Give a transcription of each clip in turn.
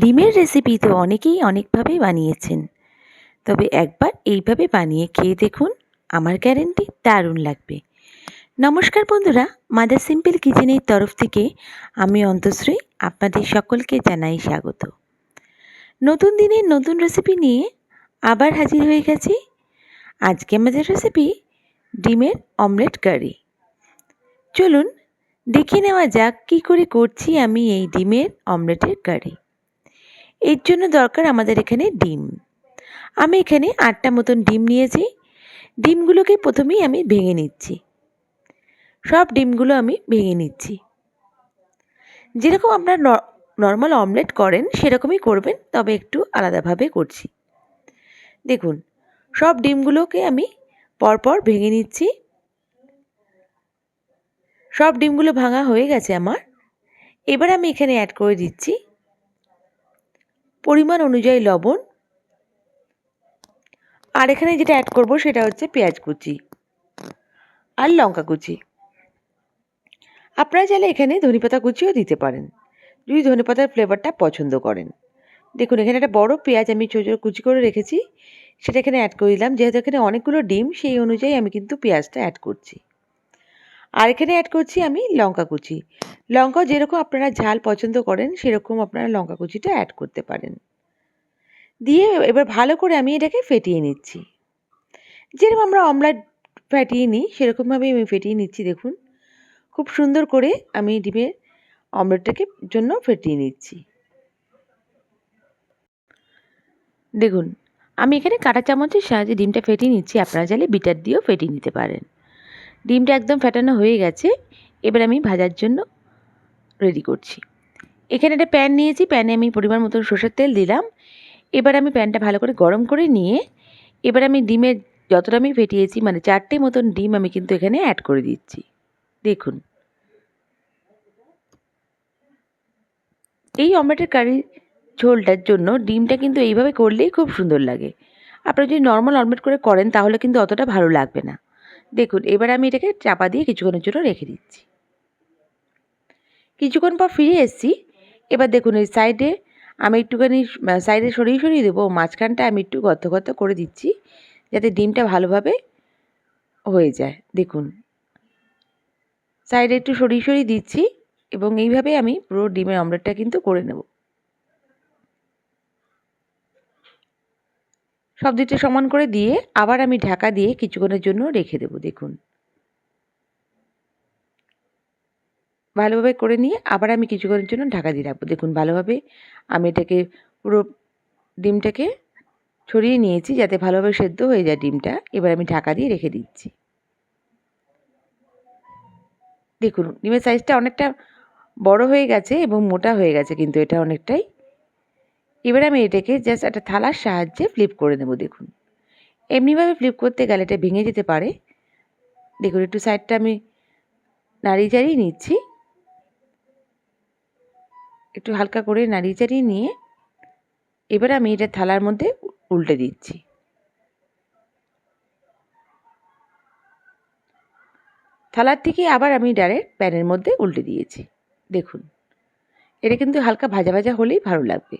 ডিমের রেসিপি তো অনেকেই অনেকভাবে বানিয়েছেন। তবে একবার এইভাবে বানিয়ে খেয়ে দেখুন, আমার গ্যারেন্টি দারুণ লাগবে। নমস্কার বন্ধুরা, মাদার সিম্পল কিচেনের তরফ থেকে আমি অন্তশ্রী আপনাদের সকলকে জানাই স্বাগত। নতুন দিনের নতুন রেসিপি নিয়ে আবার হাজির হয়ে গেছি। আজকে আমাদের রেসিপি ডিমের অমলেট কারি চলুন, দেখে নেওয়া যাক কী করে করছি আমি এই ডিমের অমলেটের কারি এর জন্য দরকার আমাদের এখানে ডিম। আমি এখানে আটটা মতন ডিম নিয়েছি। ডিমগুলোকে প্রথমেই আমি ভেঙে নিচ্ছি। সব ডিমগুলো আমি ভেঙে নিচ্ছি। যেরকম আপনার নর্মাল অমলেট করেন, সেরকমই করবেন, তবে একটু আলাদাভাবে করছি। দেখুন, সব ডিমগুলোকে আমি পরপর ভেঙে নিচ্ছি। সব ডিমগুলো ভাঙা হয়ে গেছে আমার। এবার আমি এখানে অ্যাড করে দিচ্ছি পরিমাণ অনুযায়ী লবণ। আর এখানে যেটা অ্যাড করব সেটা হচ্ছে পেঁয়াজ কুচি আর লঙ্কা কুচি। আপনারা চাইলে এখানে ধনেপাতা কুচিও দিতে পারেন, যদি ধনেপাতার ফ্লেভারটা পছন্দ করেন। দেখুন, এখানে একটা বড় পেঁয়াজ আমি ছোটো ছোটো কুচি করে রেখেছি, সেটা এখানে অ্যাড করে দিলাম। যেহেতু এখানে অনেকগুলো ডিম, সেই অনুযায়ী আমি কিন্তু পেঁয়াজটা অ্যাড করছি। আর এখানে অ্যাড করছি আমি লঙ্কা কুচি। লঙ্কা যেরকম আপনারা ঝাল পছন্দ করেন, সেরকম আপনারা লঙ্কা কুচিটা অ্যাড করতে পারেন। দিয়ে এবার ভালো করে আমি এটাকে ফেটিয়ে নিচ্ছি। যেরকম আমরা অমলেট ফেটিয়ে নিই, সেরকমভাবেই আমি ফেটিয়ে নিচ্ছি, দেখুন। খুব সুন্দর করে আমি ডিমের অমলেটটাকে জন্য ফেটিয়ে নিচ্ছি। দেখুন, আমি এখানে কাঁটা চামচের সাহায্যে ডিমটা ফেটিয়ে নিচ্ছি, আপনারা চাইলে বিটার দিয়েও ফেটিয়ে নিতে পারেন। ডিমটা একদম ফেটানো হয়ে গেছে। এবার আমি ভাজার জন্য রেডি করছি। এখানে একটা প্যান নিয়েছি প্যানে আমি পরিমাণ মতো সর্ষের তেল দিলাম। এবার আমি প্যানটা ভালো করে গরম করে নিয়ে এবার আমি ডিমের যতটা আমি ফেটিয়েছি মানে চারটে মতন ডিম আমি কিন্তু এখানে অ্যাড করে দিচ্ছি। দেখুন। এই অমলেটের কারি ঝোলটার জন্য ডিমটা কিন্তু এইভাবে করলেই খুব সুন্দর লাগে। আপনারা যদি নর্মাল অমলেট করে করেন, তাহলে কিন্তু অতটা ভালো লাগবে না। দেখুন, এবার আমি এটাকে চাপা দিয়ে কিছুক্ষণের জন্য রেখে দিচ্ছি। কিছুক্ষণ পর ফিরে এসেছি। এবার দেখুন, এই সাইডে আমি একটুখানি সাইডে সরিয়ে সরিয়ে দেবো। মাঝখানটা আমি একটু গর্ত গর্ত করে দিচ্ছি, যাতে ডিমটা ভালোভাবে হয়ে যায়। দেখুন সাইডে একটু সরিয়ে সরিয়ে দিচ্ছি এবং এইভাবে আমি পুরো ডিমের অমলেটটা কিন্তু করে নেব। সব দিকটা সমান করে দিয়ে আবার আমি ঢাকা দিয়ে কিছুক্ষণের জন্য রেখে দেবো, দেখুন। ভালোভাবে করে নিয়ে আবার আমি কিছুক্ষণের জন্য ঢাকা দিয়ে রাখব। দেখুন, ভালোভাবে আমি এটাকে পুরো ডিমটাকে ছড়িয়ে নিয়েছি যাতে ভালোভাবে সেদ্ধ হয়ে যায় ডিমটা। এবার আমি ঢাকা দিয়ে রেখে দিচ্ছি। দেখুন, ডিমের সাইজটা অনেকটা বড় হয়ে গেছে এবং মোটা হয়ে গেছে, কিন্তু এটা অনেকটাই এবার আমি এটাকে জাস্ট একটা থালার সাহায্যে ফ্লিপ করে নেব, দেখুন। এমনিভাবে ফ্লিপ করতে গেলে এটা ভেঙে যেতে পারে। দেখুন, একটু সাইডটা আমি নাড়িয়ে চাড়িয়ে নিচ্ছি। একটু হালকা করে নাড়িয়ে চাড়িয়ে নিয়ে এবার আমি এটা থালার মধ্যে উল্টে দিচ্ছি। থালার থেকে আবার আমি ডাইরেক্ট প্যানের মধ্যে উল্টে দিয়েছি। দেখুন, এটা কিন্তু হালকা ভাজা ভাজা হলেই ভালো লাগবে।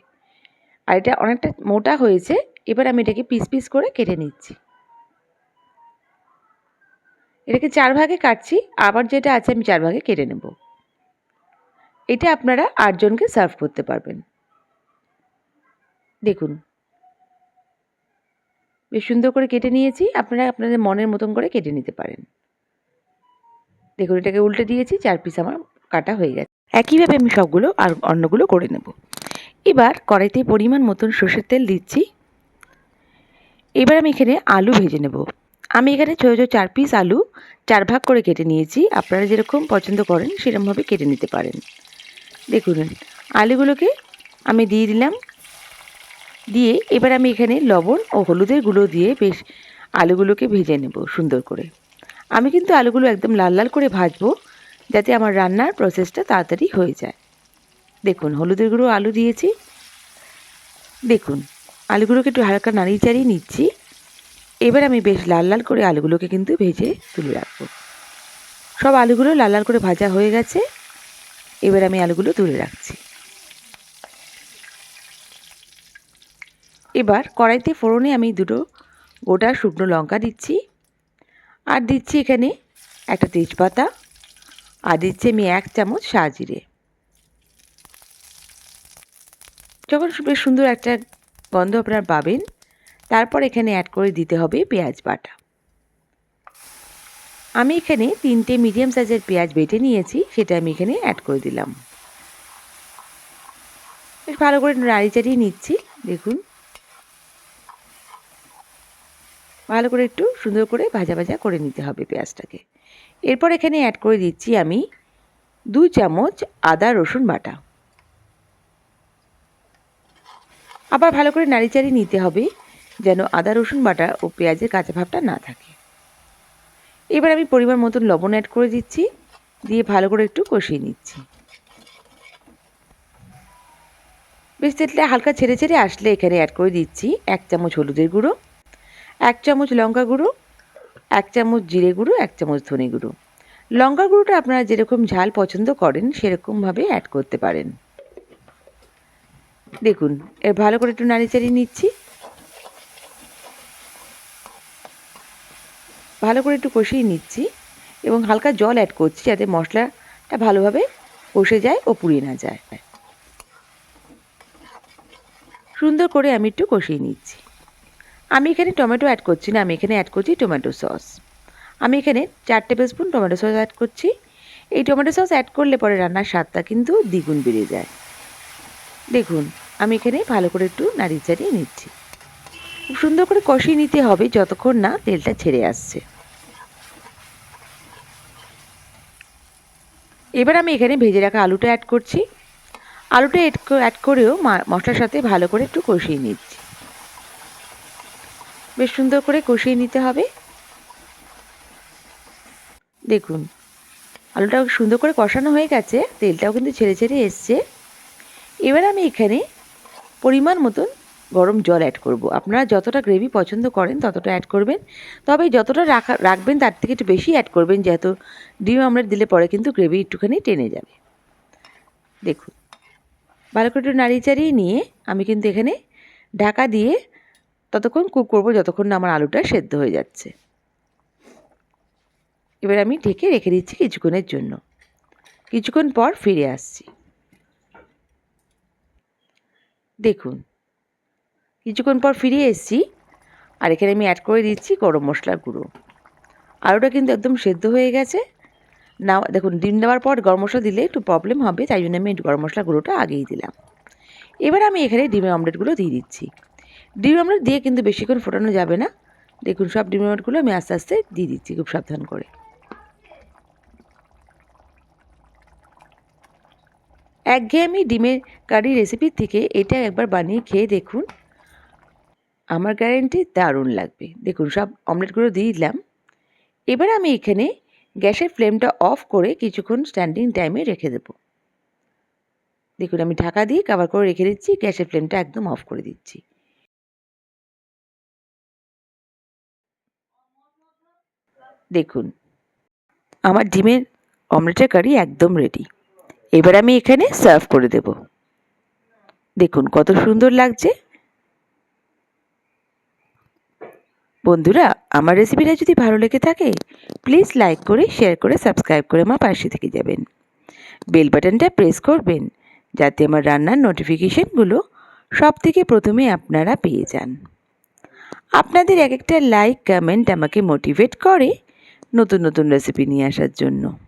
আর এটা অনেকটা মোটা হয়েছে, এবার আমি এটাকে পিস পিস করে কেটে নিচ্ছি। এটাকে চার ভাগে কাটছি, আবার যেটা আছে আমি চার ভাগে কেটে নেব। এটা আপনারা আটজনকে সার্ভ করতে পারবেন। দেখুন। বেশ সুন্দর করে কেটে নিয়েছি, আপনারা আপনাদের মনের মতন করে কেটে নিতে পারেন। দেখুন, এটাকে উল্টে দিয়েছি, চার পিস আমার কাটা হয়ে গেছে। একইভাবে আমি সবগুলো আর অন্যগুলো করে নেব। এবার কড়াইতে পরিমাণ মতন সর্ষের তেল দিচ্ছি। এবার আমি এখানে আলু ভেজে নেব। আমি এখানে ছোটো ছোটো চার পিস আলু চার ভাগ করে কেটে নিয়েছি। আপনারা যেরকম পছন্দ করেন, সেরকমভাবে কেটে নিতে পারেন। দেখুন, আলুগুলোকে আমি দিয়ে দিলাম। দিয়ে এবার আমি এখানে লবণ ও হলুদের গুঁড়ো দিয়ে বেশ আলুগুলোকে ভেজে নেব সুন্দর করে। আমি কিন্তু আলুগুলো একদম লাল লাল করে ভাজবো, যাতে আমার রান্নার প্রসেসটা তাড়াতাড়ি হয়ে যায়। দেখুন, হলুদের গুঁড়ো আলু দিয়েছি। দেখুন, আলুগুলোকে একটু হালকা নাড়িয়ে চাড়িয়ে নিচ্ছি। এবার আমি বেশ লাল লাল করে আলুগুলোকে কিন্তু ভেজে তুলে রাখব। সব আলুগুলো লাল লাল করে ভাজা হয়ে গেছে। এবার আমি আলুগুলো তুলে রাখছি। এবার কড়াইতে ফোড়নে আমি দুটো গোটা শুকনো লঙ্কা দিচ্ছি। আর দিচ্ছি এখানে একটা তেজপাতা। আর দিচ্ছি আমি এক চামচ জিরে যখন বেশ সুন্দর একটা গন্ধ আপনারা পাবেন, তারপর এখানে অ্যাড করে দিতে হবে পেঁয়াজ বাটা। আমি এখানে তিনটে মিডিয়াম সাইজের পেঁয়াজ বেটে নিয়েছি, সেটা আমি এখানে অ্যাড করে দিলাম। বেশ ভালো করে নাড়ি চাড়িয়ে নিচ্ছি, দেখুন। ভালো করে একটু সুন্দর করে ভাজা ভাজা করে নিতে হবে পেঁয়াজটাকে। এরপর এখানে অ্যাড করে দিচ্ছি আমি দু চামচ আদা রসুন বাটা। আবার ভালো করে নাড়িচাড়ি নিতে হবে যেন আদা, রসুন বাটা ও পেঁয়াজের কাঁচা ভাবটা না থাকে। এবার আমি পরিমাণ মতন লবণ অ্যাড করে দিচ্ছি, দিয়ে ভালো করে একটু কষিয়ে নিচ্ছি। বেশ, তেলটা হালকা ছেড়ে ছেড়ে আসলে এখানে অ্যাড করে দিচ্ছি এক চামচ হলুদের গুঁড়ো, এক চামচ লঙ্কা গুঁড়ো, এক চামচ জিরে গুঁড়ো, এক চামচ ধনে গুঁড়ো। লঙ্কা গুঁড়োটা আপনারা যেরকম ঝাল পছন্দ করেন, সেরকমভাবে অ্যাড করতে পারেন। দেখুন এর ভালো করে একটু নাড়িচাড়ি নিচ্ছি। ভালো করে একটু কষিয়ে নিচ্ছি এবং হালকা জল অ্যাড করছি যাতে মশলাটা ভালোভাবে কষে যায় ও পুড়িয়ে না যায়। সুন্দর করে আমি একটু কষিয়ে নিচ্ছি। আমি এখানে টমেটো অ্যাড করছি না, আমি এখানে অ্যাড করছি টমেটো সস আমি এখানে চার tablespoon tomato sauce add করছি। এই টমেটো সস অ্যাড করলে পরে রান্নার স্বাদটা কিন্তু দ্বিগুণ বেড়ে যায়। দেখুন, আমি এখানে ভালো করে একটু নাড়িয়ে চাড়িয়ে নিচ্ছি। সুন্দর করে কষিয়ে নিতে হবে যতক্ষণ না তেলটা ছেড়ে আসছে। এবার আমি এখানে ভেজে রাখা আলুটা অ্যাড করছি। আলুটা অ্যাড করেও মশলার সাথে ভালো করে একটু কষিয়ে নিচ্ছি। বেশ সুন্দর করে কষিয়ে নিতে হবে। দেখুন আলুটা সুন্দর করে কষানো হয়ে গেছে, তেলটাও কিন্তু ছেড়ে ছেড়ে এসছে। এবার আমি এখানে পরিমাণ মতন গরম জল অ্যাড করব। আপনারা যতটা গ্রেভি পছন্দ করেন, ততটা অ্যাড করবেন। তবে যতটা রাখা, রাখবেন তার থেকে একটু বেশি অ্যাড করবেন, যেহেতু ডিম আমলেট দিলে পরে কিন্তু গ্রেভি একটুখানি টেনে যাবে। দেখুন, ভালো করে একটু নাড়িয়ে চাড়িয়ে নিয়ে আমি কিন্তু এখানে ঢাকা দিয়ে ততক্ষণ কুক করব, যতক্ষণ না আমার আলুটা সেদ্ধ হয়ে যাচ্ছে। এবার আমি ঢেকে রেখে দিচ্ছি কিছুক্ষণের জন্য। কিছুক্ষণ পর ফিরে আসছি। দেখুন। কিছুক্ষণ পর ফিরে এসেছি, আর এখানে আমি অ্যাড করে দিচ্ছি গরম মশলার গুঁড়ো। আলুটা কিন্তু একদম সেদ্ধ হয়ে গেছে। না দেখুন, ডিম দেওয়ার পর গরম মশলা দিলে একটু প্রবলেম হবে, তাই জন্য আমি গরম মশলা গুঁড়োটা আগেই দিলাম। এবার আমি এখানে ডিমের অমলেটগুলো দিয়ে দিচ্ছি। ডিম অমলেট দিয়ে কিন্তু বেশিক্ষণ ফোটানো যাবে না। দেখুন, সব ডিম অমলেটগুলো আমি আস্তে আস্তে দিয়ে দিচ্ছি খুব সাবধান করে। একঘেয়েমি ডিমের কারি রেসিপির থেকে এটা একবার বানিয়ে খেয়ে দেখুন। আমার গ্যারেন্টি দারুণ লাগবে। দেখুন, সব অমলেটগুলো দিয়ে দিলাম। এবার আমি এখানে গ্যাসের ফ্লেমটা অফ করে কিছুক্ষণ স্ট্যান্ডিং টাইমে রেখে দেবো। দেখুন, আমি ঢাকা দিয়ে কাভার করে রেখে দিচ্ছি, গ্যাসের ফ্লেমটা একদম অফ করে দিচ্ছি। দেখুন, আমার ডিমের অমলেটের কারি একদম রেডি এবার আমি এখানে সার্ভ করে দেব। দেখুন কত সুন্দর লাগছে। বন্ধুরা, আমার রেসিপিটা যদি ভালো লেগে থাকে প্লিজ লাইক করে শেয়ার করে সাবস্ক্রাইব করে আমার পাশে থেকে যাবেন। বেল বাটনটা প্রেস করবেন, যাতে আমার রান্নার নোটিফিকেশানগুলো সব থেকে প্রথমে আপনারা পেয়ে যান। আপনাদের এক একটা লাইক কমেন্ট আমাকে মোটিভেট করে নতুন নতুন রেসিপি নিয়ে আসার জন্য।